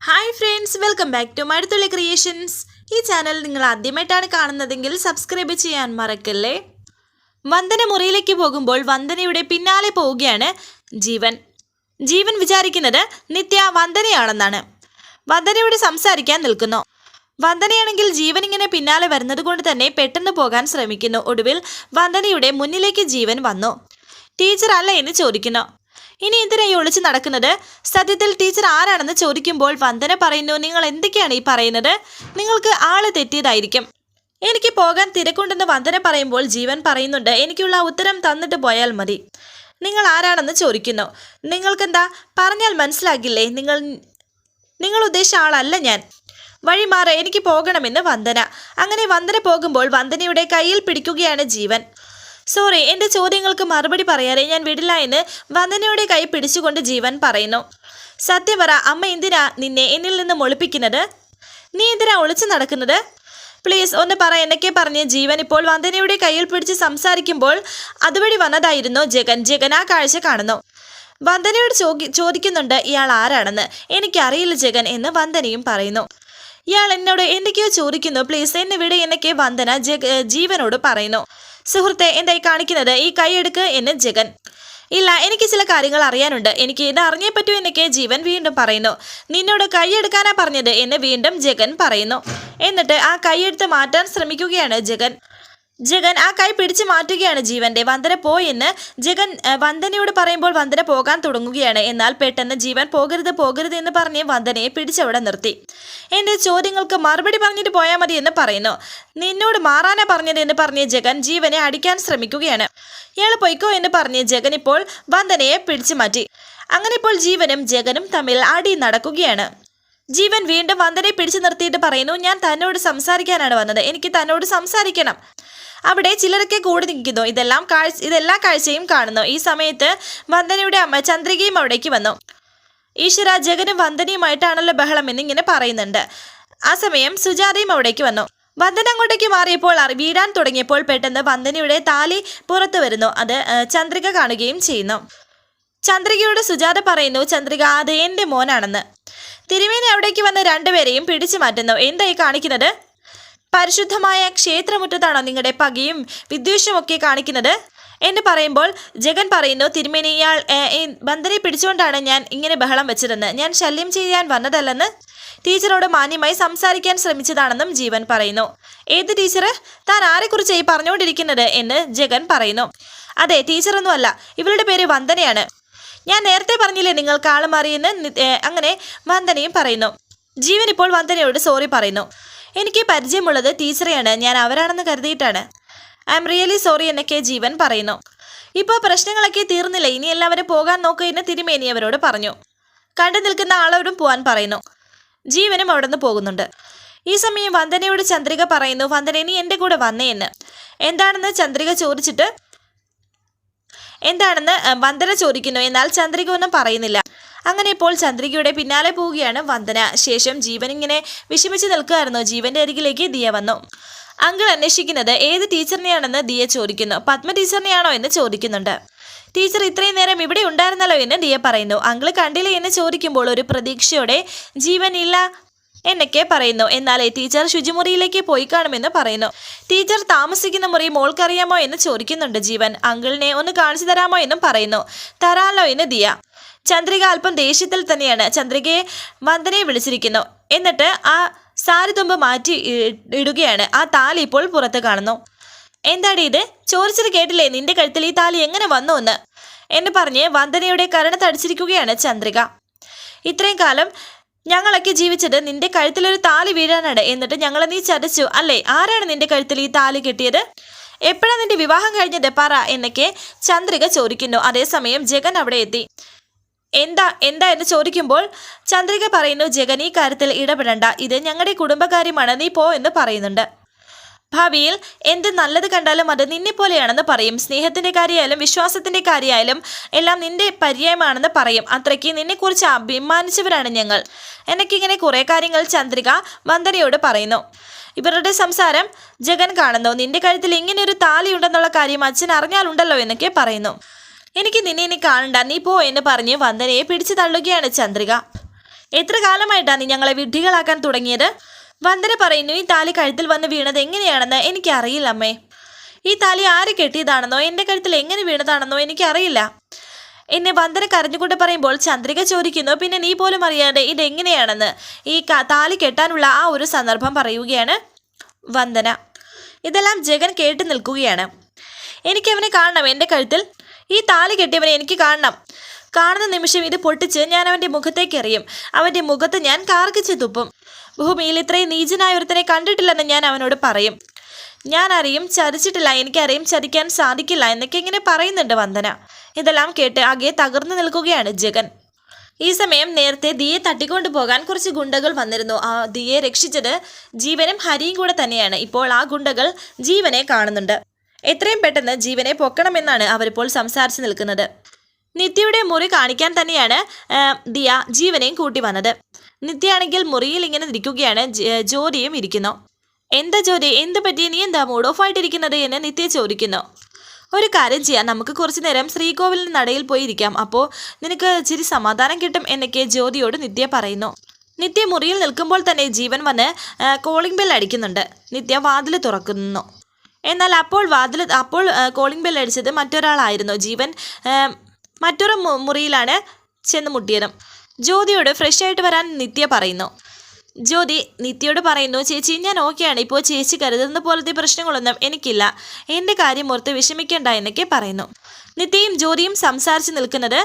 Hi friends welcome back to Maduthulli creations ഈ channel നിങ്ങൾ ആദ്യമായിട്ടാണ് കാണുന്നതെങ്കിൽ സബ്സ്ക്രൈബ് ചെയ്യാൻ മറക്കല്ലേ? വന്ദന മുറിയിലേക്ക് പോകുമ്പോൾ വന്ദനയുടെ പിന്നാലെ പോവുകയാണ് ജീവൻ. ജീവൻ വിചാരിക്കുന്നത് നിത്യ വന്ദനയാണെന്നാണ്. വന്ദനയോട് സംസാരിക്കാൻ നിൽക്കുന്നു. വന്ദനയാണെങ്കിൽ ജീവൻ ഇങ്ങനെ പിന്നാലെ വരുന്നത് കൊണ്ട് തന്നെ പെട്ടെന്ന് പോകാൻ ശ്രമിക്കുന്നു. ഒടുവിൽ വന്ദനയുടെ മുന്നിലേക്ക് ജീവൻ വന്നു. ടീച്ചർ അല്ല എന്ന് ചോദിക്കുന്നു. ഇനി എന്തിനായി ഒളിച്ചു നടക്കുന്നത്? സത്യത്തിൽ ടീച്ചർ ആരാണെന്ന് ചോദിക്കുമ്പോൾ വന്ദന പറയുന്നു നിങ്ങൾ എന്തൊക്കെയാണ് ഈ പറയുന്നത്? നിങ്ങൾക്ക് ആൾ തെറ്റിയതായിരിക്കും. എനിക്ക് പോകാൻ തിരക്കുണ്ടെന്ന് വന്ദന പറയുമ്പോൾ ജീവൻ പറയുന്നുണ്ട്. എനിക്കുള്ള ഉത്തരം തന്നിട്ട് പോയാൽ മതി. നിങ്ങൾ ആരാണെന്ന് ചോദിക്കുന്നു. നിങ്ങൾക്കെന്താ? പറഞ്ഞാൽ മനസ്സിലാകില്ലേ? നിങ്ങൾ നിങ്ങൾ ഉദ്ദേശിച്ച ആളല്ല ഞാൻ. വഴി മാറ എനിക്ക് പോകണമെന്ന് വന്ദന. അങ്ങനെ വന്ദന പോകുമ്പോൾ വന്ദനയുടെ കയ്യിൽ പിടിക്കുകയാണ് ജീവൻ. സോറി എന്റെ ചോദ്യങ്ങൾക്ക് മറുപടി പറയാതെ ഞാൻ വിടില്ല എന്ന് വന്ദനയുടെ കൈ പിടിച്ചുകൊണ്ട് ജീവൻ പറയുന്നു. സത്യം പറ അമ്മ എന്തിനാ നിന്നെ എന്നിൽ നിന്ന് ഒളിപ്പിക്കുന്നത് നീ എന്തിനാ ഒളിച്ചു നടക്കുന്നത്? പ്ലീസ് ഒന്ന് പറ എന്നൊക്കെ പറഞ്ഞ് ജീവൻ ഇപ്പോൾ വന്ദനയുടെ കയ്യിൽ പിടിച്ച് സംസാരിക്കുമ്പോൾ അതുവഴി വന്നതായിരുന്നു ജഗൻ. ജഗൻ ആ കാഴ്ച കാണുന്നു. വന്ദനയോട് ചോദി ചോദിക്കുന്നുണ്ട് ഇയാൾ ആരാണെന്ന്? എനിക്കറിയില്ല ജഗൻ എന്ന് വന്ദനയും പറയുന്നു. ഇയാൾ എന്നോട് എന്തൊക്കെയോ ചോദിക്കുന്നു. പ്ലീസ് എന്നെ വിടെ എന്നൊക്കെ വന്ദന ജീവനോട് പറയുന്നു. സുഹൃത്തെ എന്തായി കാണിക്കുന്നത്? ഈ കൈയെടുക്ക് എന്ന് ജഗൻ. ഇല്ല എനിക്ക് ചില കാര്യങ്ങൾ അറിയാനുണ്ട്. എനിക്ക് ഇത് അറിഞ്ഞേ പറ്റൂ എന്നൊക്കെ ജീവൻ വീണ്ടും പറയുന്നു. നിന്നോട് കൈയെടുക്കാനാ പറഞ്ഞത് എന്ന് വീണ്ടും ജഗൻ പറയുന്നു. എന്നിട്ട് ആ കൈയെടുത്ത് മാറ്റാൻ ശ്രമിക്കുകയാണ് ജഗൻ. ജഗൻ ആ കൈ പിടിച്ചു മാറ്റുകയാണ് ജീവന്റെ. വന്ദന പോയെന്ന് ജഗൻ വന്ദനയോട് പറയുമ്പോൾ വന്ദന പോകാൻ തുടങ്ങുകയാണ്. എന്നാൽ പെട്ടെന്ന് ജീവൻ പോകരുത് പോകരുത് എന്ന് പറഞ്ഞ് വന്ദനയെ പിടിച്ചവിടെ നിർത്തി. എന്റെ ചോദ്യങ്ങൾക്ക് മറുപടി പറഞ്ഞിട്ട് പോയാൽ മതി എന്ന് പറയുന്നു. നിന്നോട് മാറാനാ പറഞ്ഞത് എന്ന് പറഞ്ഞ് ജഗൻ ജീവനെ അടിക്കാൻ ശ്രമിക്കുകയാണ്. ഇയാൾ പൊയ്ക്കോ എന്ന് പറഞ്ഞ് ജഗൻ ഇപ്പോൾ വന്ദനയെ പിടിച്ചു മാറ്റി. അങ്ങനെ ഇപ്പോൾ ജീവനും ജഗനും തമ്മിൽ അടി നടക്കുകയാണ്. ജീവൻ വീണ്ടും വന്ദനയെ പിടിച്ചു നിർത്തിയിട്ട് പറയുന്നു ഞാൻ തന്നോട് സംസാരിക്കാനാണ് വന്നത്. എനിക്ക് തന്നോട് സംസാരിക്കണം. അവിടെ ചിലരൊക്കെ കൂടി നിൽക്കുന്നു. ഇതെല്ലാം കാഴ്ച ഇതെല്ലാ കാഴ്ചയും കാണുന്നു. ഈ സമയത്ത് വന്ദനയുടെ അമ്മ ചന്ദ്രികയും അവിടേക്ക് വന്നു. ഈശ്വര ജഗനും വന്ദനയുമായിട്ടാണല്ലോ ബഹളം എന്നിങ്ങനെ പറയുന്നുണ്ട്. ആ സമയം സുജാതയും അവിടേക്ക് വന്നു. വന്ദന അങ്ങോട്ടേക്ക് മാറിയപ്പോൾ വീഴാൻ തുടങ്ങിയപ്പോൾ പെട്ടെന്ന് വന്ദനയുടെ താലി പുറത്തു വരുന്നു. അത് ചന്ദ്രിക കാണുകയും ചെയ്യുന്നു. ചന്ദ്രികയോട് സുജാത പറയുന്നു ചന്ദ്രിക അത് എന്റെ മോനാണെന്ന്. തിരുമേനി അവിടേക്ക് വന്ന് രണ്ടുപേരെയും പിടിച്ചു മാറ്റുന്നു. എന്തായി കാണിക്കുന്നത്? പരിശുദ്ധമായ ക്ഷേത്രമുറ്റത്താണോ നിങ്ങളുടെ പകയും വിദ്വേഷമൊക്കെ കാണിക്കുന്നത്. എന്ന് പറയുമ്പോൾ ജഗൻ പറയുന്നു തിരുമേനി ഇയാൾ ബന്ധനെ പിടിച്ചുകൊണ്ടാണ് ഞാൻ ഇങ്ങനെ ബഹളം വെച്ചതെന്ന്. ഞാൻ ശല്യം ചെയ്യാൻ വന്നതല്ലെന്ന് ടീച്ചറോട് മാന്യമായി സംസാരിക്കാൻ ശ്രമിച്ചതാണെന്നും ജീവൻ പറയുന്നു. ഏത് ടീച്ചർ താൻ ആരെക്കുറിച്ചായി പറഞ്ഞുകൊണ്ടിരിക്കുന്നത് എന്ന് ജഗൻ പറയുന്നു. അതെ ടീച്ചറൊന്നുമല്ല ഇവളുടെ പേര് വന്ദനയാണ്. ഞാൻ നേരത്തെ പറഞ്ഞില്ലേ നിങ്ങൾ കാളുമാറിയെന്ന് മാറിയെന്ന്? അങ്ങനെ വന്ദനയും പറയുന്നു. ജീവൻ ഇപ്പോൾ വന്ദനയോട് സോറി പറയുന്നു. എനിക്ക് പരിചയമുള്ളത് ടീച്ചറെയാണ്. ഞാൻ അവരാണെന്ന് കരുതിയിട്ടാണ്. ഐ എം റിയലി സോറി എന്നൊക്കെ ജീവൻ പറയുന്നു. ഇപ്പോൾ പ്രശ്നങ്ങളൊക്കെ തീർന്നില്ല. ഇനി എല്ലാവരും പോകാൻ നോക്കൂ എന്ന് തിരുമേനി അവരോട് പറഞ്ഞു. കണ്ടു നിൽക്കുന്ന ആളോടും പോവാൻ പറയുന്നു. ജീവനും അവിടെ നിന്ന് പോകുന്നുണ്ട്. ഈ സമയം വന്ദനയോട് ചന്ദ്രിക പറയുന്നു വന്ദന നീ എന്റെ കൂടെ വന്നേ എന്ന്. എന്താണെന്ന് ചന്ദ്രിക ചോദിച്ചിട്ട് എന്താണെന്ന് വന്ദന ചോദിക്കുന്നു. എന്നാൽ ചന്ദ്രിക ഒന്നും പറയുന്നില്ല. അങ്ങനെ ഇപ്പോൾ ചന്ദ്രികയുടെ പിന്നാലെ പോവുകയാണ് വന്ദന. ശേഷം ജീവൻ ഇങ്ങനെ വിഷമിച്ച് നിൽക്കുകയായിരുന്നു. ജീവന്റെ അരികിലേക്ക് ദിയ വന്നു. അങ്കിൾ അന്വേഷിക്കുന്നത് ഏത് ടീച്ചറിനെയാണെന്ന് ദിയ ചോദിക്കുന്നു. പത്മ ടീച്ചറിനെയാണോ എന്ന് ചോദിക്കുന്നുണ്ട്. ടീച്ചർ ഇത്രയും നേരം ഇവിടെ ഉണ്ടായിരുന്നല്ലോ എന്ന് ദിയ പറയുന്നു. അങ്കിൾ കണ്ടില്ലേ എന്ന് ചോദിക്കുമ്പോൾ ഒരു പ്രതീക്ഷയോടെ ജീവൻ ഇല്ല എന്നൊക്കെ പറയുന്നു. എന്നാൽ ടീച്ചർ ശുചിമുറിയിലേക്ക് പോയി കാണുമെന്ന് പറയുന്നു. ടീച്ചർ താമസിക്കുന്ന മുറി മോൾക്കറിയാമോ എന്ന് ചോദിക്കുന്നുണ്ട് ജീവൻ. അങ്കിളിനെ ഒന്ന് കാണിച്ചു തരാമോ എന്നും പറയുന്നു. തരാമല്ലോ എന്ന് ദിയ. ചന്ദ്രിക അല്പം ദേഷ്യത്തിൽ തന്നെയാണ് ചന്ദ്രികയെ വന്ദനയെ വിളിച്ചിരിക്കുന്നു. എന്നിട്ട് ആ സാരി തുമ്പ് മാറ്റി ഇടുകയാണ്. ആ താലി ഇപ്പോൾ പുറത്ത് കാണുന്നു. എന്താടി ഇത്? ചോദിച്ചത് കേട്ടില്ലേ? നിന്റെ കഴുത്തിൽ ഈ താലി എങ്ങനെ വന്നു എന്ന്? എന്ന് പറഞ്ഞ് വന്ദനയുടെ കരണ തടിച്ചിരിക്കുകയാണ് ചന്ദ്രിക. ഇത്രയും കാലം ഞങ്ങളൊക്കെ ജീവിച്ചത് നിന്റെ കഴുത്തിലൊരു താലി വീഴാനാണ്. എന്നിട്ട് ഞങ്ങളെ നീ ചതച്ചു അല്ലേ? ആരാണ് നിന്റെ കഴുത്തിൽ ഈ താലി കിട്ടിയത്? എപ്പോഴാണ് നിന്റെ വിവാഹം കഴിഞ്ഞത് പറ എന്നൊക്കെ ചന്ദ്രിക ചോദിക്കുന്നു. അതേസമയം ജഗൻ അവിടെ എത്തി. എന്താ എന്താ എന്ന് ചോദിക്കുമ്പോൾ ചന്ദ്രിക പറയുന്നു ജഗൻ ഈ കാര്യത്തിൽ ഇടപെടണ്ട. ഇത് ഞങ്ങളുടെ കുടുംബകാര്യമാണ്. നീ പോ എന്ന് പറയുന്നുണ്ട്. ഭാവിയിൽ എന്ത് നല്ലത് കണ്ടാലും അത് നിന്നെ പോലെയാണെന്ന് പറയും. സ്നേഹത്തിന്റെ കാര്യമായാലും വിശ്വാസത്തിന്റെ കാര്യമായാലും എല്ലാം നിന്റെ പര്യായമാണെന്ന് പറയും. അത്രയ്ക്ക് നിന്നെക്കുറിച്ച് അഭിമാനിച്ചവരാണ് ഞങ്ങൾ. എനിക്കിങ്ങനെ കുറേ കാര്യങ്ങൾ ചന്ദ്രിക വന്ദനയോട് പറയുന്നു. ഇവരുടെ സംസാരം ജഗൻ കാണുന്നു. നിന്റെ കഴുത്തിൽ ഇങ്ങനെ ഒരു താലി ഉണ്ടെന്നുള്ള കാര്യം അച്ഛൻ അറിഞ്ഞാലുണ്ടല്ലോ എന്നൊക്കെ പറയുന്നു. എനിക്ക് നിന്നെ ഇനി കാണണ്ട. നീ പോ എന്ന് പറഞ്ഞ് വന്ദനയെ പിടിച്ചു തള്ളുകയാണ് ചന്ദ്രിക. എത്ര കാലമായിട്ടാണ് നീ ഞങ്ങളെ വിഡ്ഢികളാക്കാൻ തുടങ്ങിയത്? വന്ദന പറയുന്നു ഈ താലി കഴുത്തിൽ വന്ന് വീണത് എങ്ങനെയാണെന്ന് എനിക്കറിയില്ല അമ്മേ. ഈ താലി ആര് കെട്ടിയതാണെന്നോ എന്റെ കഴുത്തിൽ എങ്ങനെ വീണതാണെന്നോ എനിക്കറിയില്ല. എന്നെ വന്ദന കരഞ്ഞുകൊണ്ട് പറയുമ്പോൾ ചന്ദ്രിക ചോദിക്കുന്നു പിന്നെ നീ പോലും അറിയാതെ ഇതെങ്ങനെയാണെന്ന്? ഈ താലി കെട്ടാനുള്ള ആ ഒരു സന്ദർഭം പറയുകയാണ് വന്ദന. ഇതെല്ലാം ജഗൻ കേട്ടു നിൽക്കുകയാണ്. എനിക്കവനെ കാണണം എന്റെ കഴുത്തിൽ. ഈ താലി കെട്ടിയവനെ എനിക്ക് കാണണം. കാണുന്ന നിമിഷം ഇത് പൊട്ടിച്ച് ഞാൻ അവന്റെ മുഖത്തേക്ക് എറിയും. അവന്റെ മുഖത്ത് ഞാൻ കാർക്കിച്ച് തുപ്പും. ഭൂമിയിൽ ഇത്രയും നീചനായ ഒരുത്തനെ കണ്ടിട്ടില്ലെന്ന് ഞാൻ അവനോട് പറയും. ഞാൻ അറിയും ചതിച്ചിട്ടില്ല. എനിക്കറിയും ചതിക്കാൻ സാധിക്കില്ല എന്നൊക്കെ ഇങ്ങനെ പറയുന്നുണ്ട് വന്ദന. ഇതെല്ലാം കേട്ട് അകെ തകർന്നു നിൽക്കുകയാണ് ജഗൻ. ഈ സമയം നേരത്തെ ദിയെ തട്ടിക്കൊണ്ടു പോകാൻ കുറച്ച് ഗുണ്ടകൾ വന്നിരുന്നു. ആ ദിയെ രക്ഷിച്ചത് ജീവനും ഹരിയും കൂടെ തന്നെയാണ്. ഇപ്പോൾ ആ ഗുണ്ടകൾ ജീവനെ കാണുന്നുണ്ട്. എത്രയും പെട്ടെന്ന് ജീവനെ പൊക്കണമെന്നാണ് അവരിപ്പോൾ സംസാരിച്ചു നിൽക്കുന്നത്. നിത്യയുടെ മുറി കാണിക്കാൻ തന്നെയാണ് ദിയ ജീവനെയും കൂട്ടി വന്നത്. നിത്യയാണെങ്കിൽ മുറിയിൽ ഇങ്ങനെ ഇരിക്കുകയാണ് ജോലിയും ഇരിക്കുന്നു. എന്താ ജോലി എന്ത് പറ്റി? നീ എന്താ മൂഡ് ഓഫ് ആയിട്ടിരിക്കുന്നത്? എന്ന് നിത്യ ചോദിക്കുന്നു. ഒരു കാര്യം ചെയ്യാം നമുക്ക് കുറച്ചു നേരം ശ്രീകോവിലിന് നടയിൽ പോയി ഇരിക്കാം. അപ്പോൾ നിനക്ക് ചിരി സമാധാനം കിട്ടും എന്നൊക്കെ ജ്യോതിയോട് നിത്യ പറയുന്നു. നിത്യ മുറിയിൽ നിൽക്കുമ്പോൾ തന്നെ ജീവൻ വന്ന് കോളിംഗ് ബെൽ അടിക്കുന്നുണ്ട്. നിത്യ വാതിൽ തുറക്കുന്നു. എന്നാൽ അപ്പോൾ വാതിൽ അപ്പോൾ കോളിംഗ് ബെൽ അടിച്ചത് മറ്റൊരാളായിരുന്നു. ജീവൻ മറ്റൊരു മുറിയിലാണ് ചെന്ന് മുട്ടിയതും. ജ്യോതിയോട് ഫ്രഷ് ആയിട്ട് വരാൻ നിത്യ പറയുന്നു. ജ്യോതി നിത്യയോട് പറയുന്നു ചേച്ചി ഞാൻ ഓക്കെയാണ് ഇപ്പോൾ ചേച്ചി കരുതുന്ന പോലത്തെ പ്രശ്നങ്ങളൊന്നും എനിക്കില്ല. എന്റെ കാര്യം ഓർത്ത് വിഷമിക്കേണ്ട എന്നൊക്കെ പറയുന്നു. നിത്യയും ജ്യോതിയും സംസാരിച്ച് നിൽക്കുന്നത്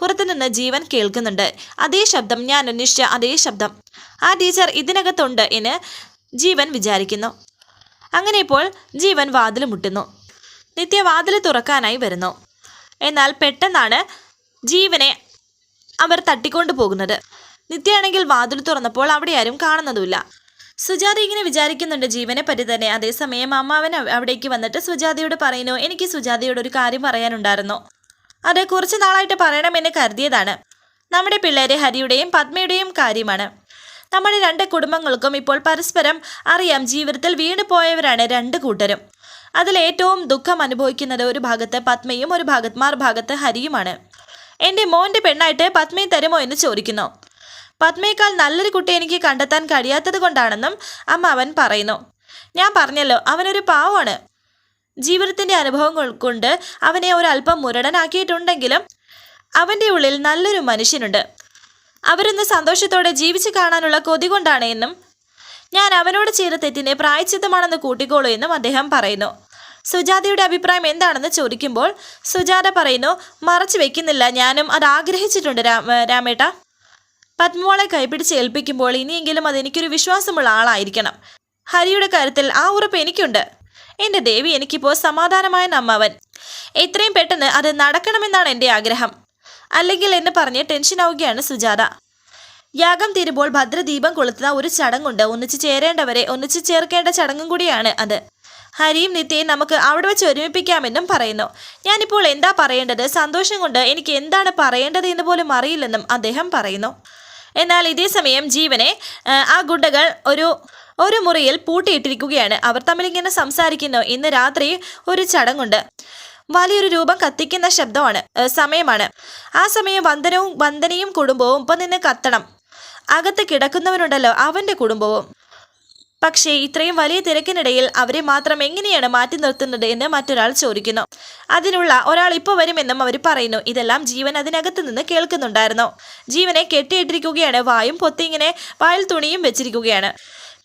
പുറത്തുനിന്ന് ജീവൻ കേൾക്കുന്നുണ്ട്. അതേ ശബ്ദം ഞാൻ അന്വേഷിച്ച അതേ ശബ്ദം. ആ ടീച്ചർ ഇതിനകത്തുണ്ട് എന്ന് ജീവൻ വിചാരിക്കുന്നു. അങ്ങനെ ഇപ്പോൾ ജീവൻ വാതിൽ മുട്ടുന്നു. നിത്യ വാതിൽ തുറക്കാനായി വരുന്നു. എന്നാൽ പെട്ടെന്നാണ് ജീവനെ അവർ തട്ടിക്കൊണ്ടു പോകുന്നത്. നിത്യയാണെങ്കിൽ വാതിൽ തുറന്നപ്പോൾ അവിടെ ആരും കാണുന്നതുമില്ല. സുജാത ഇങ്ങനെ വിചാരിക്കുന്നുണ്ട് ജീവനെ പറ്റി തന്നെ. അതേസമയം അമ്മാവൻ അവ- അവിടേക്ക് വന്നിട്ട് സുജാതയോട് പറയുന്നു എനിക്ക് സുജാതയോട് ഒരു കാര്യം പറയാനുണ്ടായിരുന്നു. അത് കുറച്ച് നാളായിട്ട് പറയണമെന്ന് കരുതിയതാണ്. നമ്മുടെ പിള്ളേരെ ഹരിയുടെയും പത്മയുടെയും കാര്യമാണ്. നമ്മുടെ രണ്ട് കുടുംബങ്ങൾക്കും ഇപ്പോൾ പരസ്പരം അറിയാം ജീവിതത്തിൽ വീണു പോയവരാണ് രണ്ട് കൂട്ടരും. അതിൽ ഏറ്റവും ദുഃഖം അനുഭവിക്കുന്നത് ഒരു ഭാഗത്ത് പത്മയും ഒരു ഭാഗത്ത് മറുഭാഗത്ത് ഹരിയുമാണ്. എന്റെ മോന്റെ പെണ്ണായിട്ട് പത്മയെ തരുമോ എന്ന് ചോദിക്കുന്നു. പത്മയേക്കാൾ നല്ലൊരു കുട്ടി എനിക്ക് കണ്ടെത്താൻ കഴിയാത്തത് കൊണ്ടാണെന്നും അമ്മ അവൻ പറയുന്നു. ഞാൻ പറഞ്ഞല്ലോ അവനൊരു പാവമാണ്. ജീവിതത്തിന്റെ അനുഭവങ്ങൾ കൊണ്ട് അവനെ ഒരല്പം മുരടനാക്കിയിട്ടുണ്ടെങ്കിലും അവന്റെ ഉള്ളിൽ നല്ലൊരു മനുഷ്യനുണ്ട്. അവരൊന്ന് സന്തോഷത്തോടെ ജീവിച്ചു കാണാനുള്ള കൊതി കൊണ്ടാണ് എന്നും ഞാൻ അവനോട് ചെയ്ത തെറ്റിനെ പ്രായച്ചിത്തമാണെന്ന് കൂട്ടിക്കോളൂ എന്നും അദ്ദേഹം പറയുന്നു. സുജാതയുടെ അഭിപ്രായം എന്താണെന്ന് ചോദിക്കുമ്പോൾ സുജാത പറയുന്നു മറച്ചു വെക്കുന്നില്ല ഞാനും അത് ആഗ്രഹിച്ചിട്ടുണ്ട് രാമേട്ട. പത്മോളെ കൈപിടിച്ച് ഏൽപ്പിക്കുമ്പോൾ ഇനിയെങ്കിലും അതെനിക്കൊരു വിശ്വാസമുള്ള ആളായിരിക്കണം. ഹരിയുടെ കാര്യത്തിൽ ആ ഉറപ്പ് എനിക്കുണ്ട്. എന്റെ ദേവി എനിക്കിപ്പോൾ സമാധാനമായ നമ്മവൻ എത്രയും പെട്ടെന്ന് അത് നടക്കണമെന്നാണ് എന്റെ ആഗ്രഹം. അല്ലെങ്കിൽ എന്ന് പറഞ്ഞ് ടെൻഷനാവുകയാണ് സുജാത. യാഗം തീരുമ്പോൾ ഭദ്രദീപം കൊളുത്തുന്ന ഒരു ചടങ്ങുണ്ട്. ഒന്നിച്ച് ചേരേണ്ടവരെ ഒന്നിച്ച് ചേർക്കേണ്ട ചടങ്ങും കൂടിയാണ് അത്. ഹരിയും നിത്യയും നമുക്ക് അവിടെ വെച്ച് ഒരുമിപ്പിക്കാമെന്നും പറയുന്നു. ഞാനിപ്പോൾ എന്താ പറയേണ്ടത്? സന്തോഷം കൊണ്ട് എനിക്ക് എന്താണ് പറയേണ്ടത് എന്ന് പോലും അറിയില്ലെന്നും അദ്ദേഹം പറയുന്നു. എന്നാൽ ഇതേ സമയം ജീവനെ ആ, ഗുണ്ടകൾ ഒരു ഒരു മുറിയിൽ പൂട്ടിയിട്ടിരിക്കുകയാണ്. അവർ തമ്മിൽ ഇങ്ങനെ സംസാരിക്കുന്നു. ഇന്ന് രാത്രി ഒരു ചടങ്ങുണ്ട്. വലിയൊരു രൂപം കത്തിക്കുന്ന ശബ്ദമാണ് സമയമാണ്. ആ സമയം വന്ദനവും വന്ദനയും കുടുംബവും ഒപ്പം നിന്ന് കത്തണം. അകത്ത് കിടക്കുന്നവനുണ്ടല്ലോ അവന്റെ കുടുംബവും. പക്ഷേ ഇത്രയും വലിയ തിരക്കിനിടയിൽ അവരെ മാത്രം എങ്ങനെയാണ് മാറ്റി നിർത്തുന്നത് എന്ന് മറ്റൊരാൾ ചോദിക്കുന്നു. അതിനുള്ള ഒരാൾ ഇപ്പോൾ വരുമെന്നും അവർ പറയുന്നു. ഇതെല്ലാം ജീവൻ അതിനകത്ത് നിന്ന് കേൾക്കുന്നുണ്ടായിരുന്നു. ജീവനെ കെട്ടിയിട്ടിരിക്കുകയാണ് വായും പൊത്തിങ്ങനെ വായിൽ തുണിയും വെച്ചിരിക്കുകയാണ്.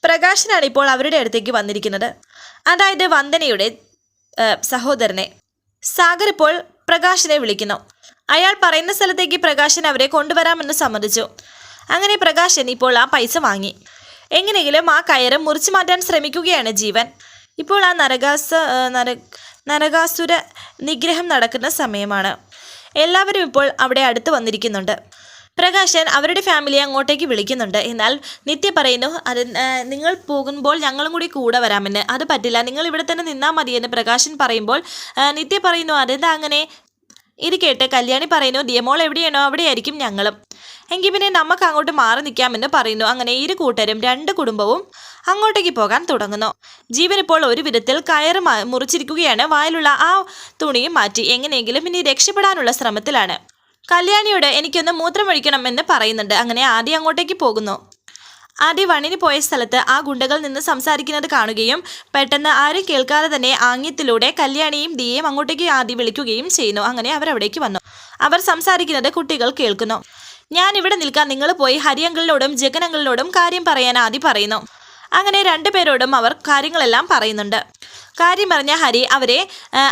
പ്രകാശനാണ് ഇപ്പോൾ അവരുടെ അടുത്തേക്ക് വന്നിരിക്കുന്നത്. അതായത് വന്ദനയുടെ സഹോദരനെ. സാഗർ ഇപ്പോൾ പ്രകാശിനെ വിളിക്കുന്നു. അയാൾ പറയുന്ന സ്ഥലത്തേക്ക് പ്രകാശൻ അവരെ കൊണ്ടുവരാമെന്ന് സമ്മതിച്ചു. അങ്ങനെ പ്രകാശൻ ഇപ്പോൾ ആ പൈസ വാങ്ങി. എങ്ങനെയെങ്കിലും ആ കയറ് മുറിച്ചു മാറ്റാൻ ശ്രമിക്കുകയാണ് ജീവൻ. ഇപ്പോൾ ആ നരകാസ നര നരകാസുര നിഗ്രഹം നടക്കുന്ന സമയമാണ്. എല്ലാവരും ഇപ്പോൾ അവിടെ അടുത്ത് വന്നിരിക്കുന്നുണ്ട്. പ്രകാശൻ അവരുടെ ഫാമിലി അങ്ങോട്ടേക്ക് വിളിക്കുന്നുണ്ട്. എന്നാൽ നിത്യ പറയുന്നു അത് നിങ്ങൾ പോകുമ്പോൾ ഞങ്ങളും കൂടി കൂടെ വരാമെന്ന്. അത് പറ്റില്ല. നിങ്ങൾ ഇവിടെ തന്നെ നിന്നാൽ മതിയെന്ന് പ്രകാശൻ പറയുമ്പോൾ നിത്യ പറയുന്നു അതെന്താ അങ്ങനെ? ഇത് കേട്ട് കല്യാണി പറയുന്നു ദിയമോൾ എവിടെയാണോ? അവിടെയായിരിക്കും ഞങ്ങളും. എങ്കിൽ പിന്നെ നമുക്ക് അങ്ങോട്ട് മാറി നിൽക്കാമെന്ന് പറയുന്നു. അങ്ങനെ ഇരു കൂട്ടരും രണ്ട് കുടുംബവും അങ്ങോട്ടേക്ക് പോകാൻ തുടങ്ങുന്നു. ജീവൻ ഇപ്പോൾ ഒരു വിധത്തിൽ കയറ് മുറിച്ചിരിക്കുകയാണ്. വായിലുള്ള ആ തുണിയും മാറ്റി. എങ്ങനെയെങ്കിലും ഇനി രക്ഷപ്പെടാനുള്ള ശ്രമത്തിലാണ്. കല്യാണിയോട് എനിക്കൊന്ന് മൂത്രമൊഴിക്കണം എന്ന് പറയുന്നുണ്ട്. അങ്ങനെ ആദ്യം അങ്ങോട്ടേക്ക് പോകുന്നു. ആദ്യ വണ്ണിന് പോയ സ്ഥലത്ത് ആ ഗുണ്ടകൾ നിന്ന് സംസാരിക്കുന്നത് കാണുകയും പെട്ടെന്ന് ആരും കേൾക്കാതെ തന്നെ ആംഗ്യത്തിലൂടെ കല്യാണിയും ദിയയും അങ്ങോട്ടേക്ക് ആദ്യം വിളിക്കുകയും ചെയ്യുന്നു. അങ്ങനെ അവർ വന്നു. അവർ സംസാരിക്കുന്നത് കുട്ടികൾ കേൾക്കുന്നു. ഞാൻ ഇവിടെ നിൽക്കാൻ നിങ്ങൾ പോയി ഹരിയങ്കളിനോടും ജഗനങ്ങളിനോടും കാര്യം പറയാൻ ആദ്യം പറയുന്നു. അങ്ങനെ രണ്ടുപേരോടും അവർ കാര്യങ്ങളെല്ലാം പറയുന്നുണ്ട്. കാര്യം പറഞ്ഞ ഹരി അവരെ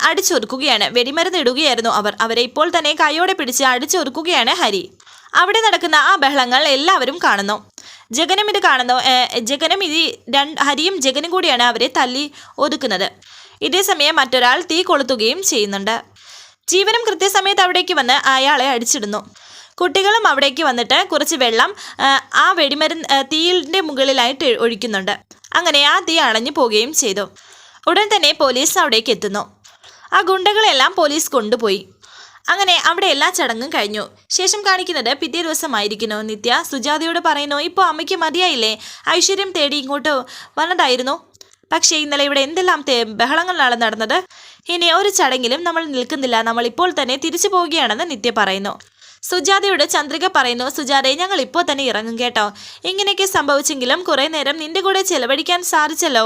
അടിച്ചൊതുക്കുകയാണ്. വെടിമരുന്ന് ഇടുകയായിരുന്നു അവർ. അവരെ ഇപ്പോൾ തന്നെ കൈയോടെ പിടിച്ച് അടിച്ചൊരുക്കുകയാണ് ഹരി. അവിടെ നടക്കുന്ന ആ ബഹളങ്ങൾ എല്ലാവരും കാണുന്നു. ജഗനും ഇത് കാണുന്നു. ജഗനം ഇത് രണ്ട് ഹരിയും ജഗനും കൂടിയാണ് അവരെ തല്ലി ഒതുക്കുന്നത്. ഇതേസമയം മറ്റൊരാൾ തീ കൊളുത്തുകയും ചെയ്യുന്നുണ്ട്. ജീവനും കൃത്യസമയത്ത് അവിടേക്ക് വന്ന് അയാളെ അടിച്ചിടുന്നു. കുട്ടികളും അവിടേക്ക് വന്നിട്ട് കുറച്ച് വെള്ളം ആ, വെടിമരുന്ന് തീയിലിന്റെ മുകളിലായിട്ട് ഒഴിക്കുന്നുണ്ട്. അങ്ങനെ ആ തീ അണഞ്ഞു പോവുകയും ചെയ്തു. ഉടൻ തന്നെ പോലീസ് അവിടേക്ക് എത്തുന്നു. ആ ഗുണ്ടകളെല്ലാം പോലീസ് കൊണ്ടുപോയി. അങ്ങനെ അവിടെ എല്ലാ ചടങ്ങും കഴിഞ്ഞു. ശേഷം കാണിക്കുന്നത് പിറ്റേ ദിവസമായിരിക്കുന്നു. നിത്യ സുജാതയോട് പറയുന്നു ഇപ്പോൾ അമ്മയ്ക്ക് മതിയായില്ലേ? ഐശ്വര്യം തേടി ഇങ്ങോട്ട് വന്നതായിരുന്നു. പക്ഷേ ഇന്നലെ ഇവിടെ എന്തെല്ലാം ബഹളങ്ങളാണ് നടന്നത്? ഇനി ഒരു ചടങ്ങിലും നമ്മൾ നിൽക്കുന്നില്ല. നമ്മൾ ഇപ്പോൾ തന്നെ തിരിച്ചു പോവുകയാണെന്ന് നിത്യ പറയുന്നു. സുജാതയോട് ചന്ദ്രിക പറയുന്നു സുജാതയെ ഞങ്ങൾ ഇപ്പോൾ തന്നെ ഇറങ്ങും കേട്ടോ. ഇങ്ങനെയൊക്കെ സംഭവിച്ചെങ്കിലും കുറേ നേരം നിന്റെ കൂടെ ചെലവഴിക്കാൻ സാധിച്ചല്ലോ.